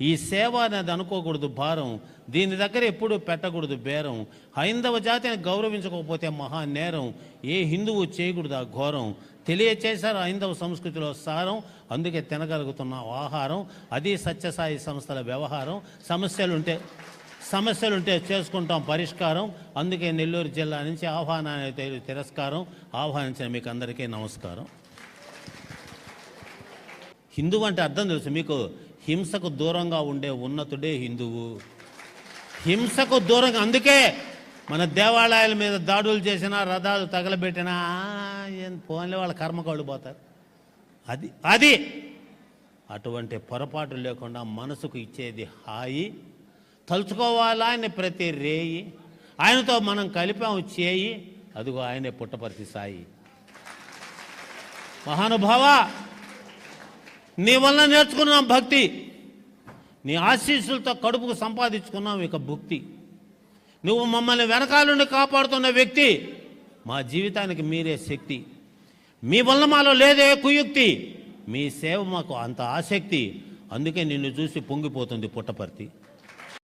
ఈ సేవ అనేది అనుకోకూడదు భారం. దీని దగ్గర ఎప్పుడు పెట్టకూడదు బేరం. హైందవ జాతిని గౌరవించకపోతే మహా నేరం. ఏ హిందువు చేయకూడదు ఆ ఘోరం. తెలియచేశారు హైందవ సంస్కృతిలో సారం. అందుకే తినగలుగుతున్న ఆహారం. అది సత్యసాయి సంస్థల వ్యవహారం. సమస్యలుంటే సమస్యలుంటే చేసుకుంటాం పరిష్కారం. అందుకే నెల్లూరు జిల్లా నుంచి ఆహ్వానాన్ని తిరస్కారం. ఆహ్వానించిన మీకు అందరికీ నమస్కారం. హిందువు అంటే అర్థం తెలుసు మీకు. హింసకు దూరంగా ఉండే ఉన్నతుడే హిందువు. హింసకు దూరంగా అందుకే మన దేవాలయాల మీద దాడులు చేసినా రథాలు తగలబెట్టినా ఏం పోన్లే వాళ్ళ కర్మకోళ్ళు పోతారు. అది అది అటువంటి పొరపాటు లేకుండా మనసుకు ఇచ్చేది హాయి. తలుచుకోవాలా ఆయన ప్రతి రేయి. ఆయనతో మనం కలిపాము చేయి. అదిగో ఆయనే పుట్టపర్తి సాయి. మహానుభావ నీ వల్ల నేర్చుకున్నాం భక్తి. నీ ఆశీస్సులతో కడుపుకు సంపాదించుకున్నాం ఇక భక్తి. నువ్వు మమ్మల్ని వెనకాలండి కాపాడుతున్న వ్యక్తి మా జీవితానికి మీరే శక్తి. మీ వల్ల మాలో లేదే కుయుక్తి. మీ సేవ మాకు అంత ఆసక్తి. అందుకే నిన్ను చూసి పొంగిపోతుంది పుట్టపర్తి.